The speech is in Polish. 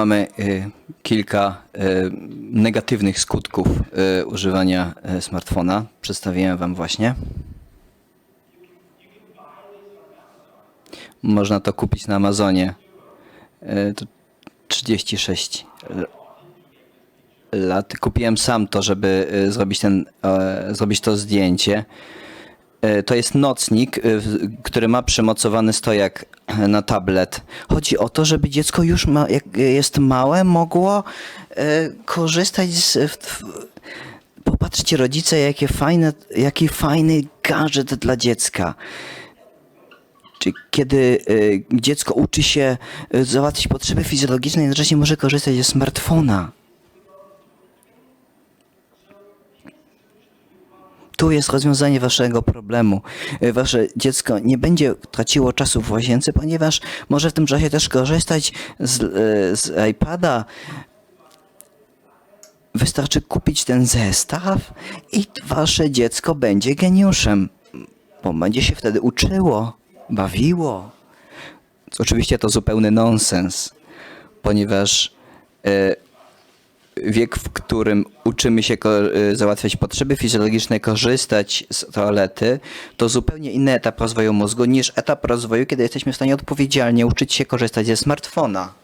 Mamy y, kilka y, negatywnych skutków y, używania smartfona. Przedstawiłem Wam właśnie. Można to kupić na Amazonie. To 36 l- lat. Kupiłem sam to, żeby zrobić, ten, zrobić to zdjęcie. E, To jest nocnik, e, który ma przymocowany stojak na tablet. Chodzi o to, żeby dziecko już ma, jak jest małe, mogło e, korzystać z. Popatrzcie, rodzice, jakie fajne, jaki fajny gadżet dla dziecka. Czy kiedy dziecko uczy się załatwić potrzeby fizjologiczne, jednocześnie może korzystać ze smartfona. Tu jest rozwiązanie waszego problemu. Y, Wasze dziecko nie będzie traciło czasu w łazience, ponieważ może w tym czasie też korzystać z, y, z iPada. Wystarczy kupić ten zestaw i wasze dziecko będzie geniuszem, bo będzie się wtedy uczyło, bawiło. Oczywiście to zupełny nonsens, ponieważ y, wiek, w którym uczymy się y, załatwiać potrzeby fizjologiczne, korzystać z toalety, to zupełnie inny etap rozwoju mózgu niż etap rozwoju, kiedy jesteśmy w stanie odpowiedzialnie uczyć się korzystać ze smartfona.